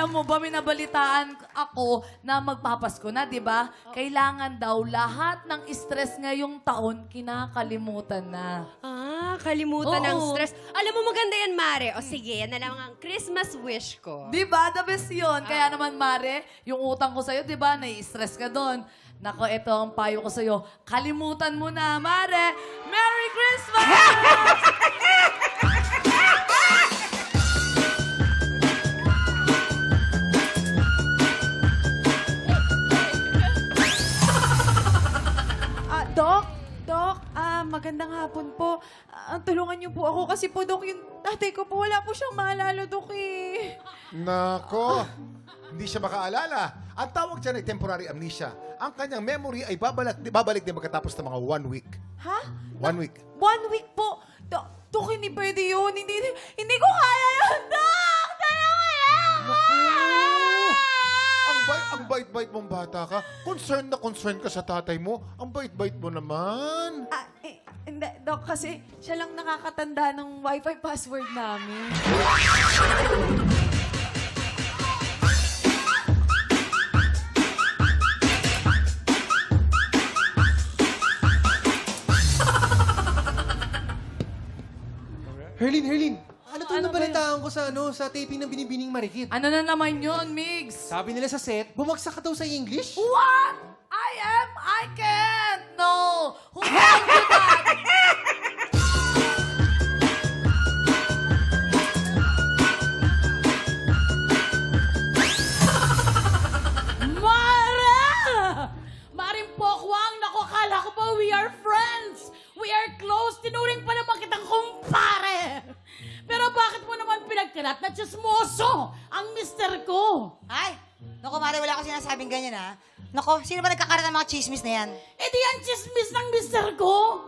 alam mo ba, minabalitaan ako na magpapasko na, di ba? Kailangan daw lahat ng stress ngayong taon kinakalimutan na. Ah, kalimutan ng Oo. stress. Alam mo, maganda yan, Mare. O sige, yan na lang ang Christmas wish ko. Di ba? The best yun. Kaya naman, Mare, yung utang ko sa'yo, di ba? Nai-stress ka doon. Nako, ito ang payo ko sa'yo. Kalimutan mo na, Mare. Merry Christmas! magandang hapon po. Ah, tulungan niyo po ako kasi po, Doc, yung tatay ko po, wala po siyang maalala, Doc, eh. Nako, hindi siya makaalala. Ang tawag dyan ay temporary amnesia. Ang kanyang memory ay babalik, babalik din magkatapos ng mga one week. Ha? One week. One week po. Doc, Doc, hindi pwede yun. Hindi, hindi ko kaya yun, Doc! Tulungan ako! Ang bait, ang bait-bait mong bata ka. Concerned na concerned ka sa tatay mo. Ang bait-bait mo naman. Ah, hindi, Doc, kasi siya lang nakakatanda ng wifi password namin. Herlin, Herlin. Ano to Ano ba nabalitaan ko sa ano sa taping ng Binibining Marikit? ano na naman yun, Migs? Sabi nila sa set, bumagsak ka daw sa English. What? I am? I can't! No! Who told you that? Mara! Maring Pokwang, naku, kala ko pa we are friends. We are close. Tinuring pa naman kitang kumpare. Pero bakit mo naman pinagkalat na chismoso ang mister ko? Ay! Naku, Mare, wala ko sinasabing ganyan, ha? Naku, sino ba nagkakaroon ng mga chismis na yan? Di ang chismis ng mister ko.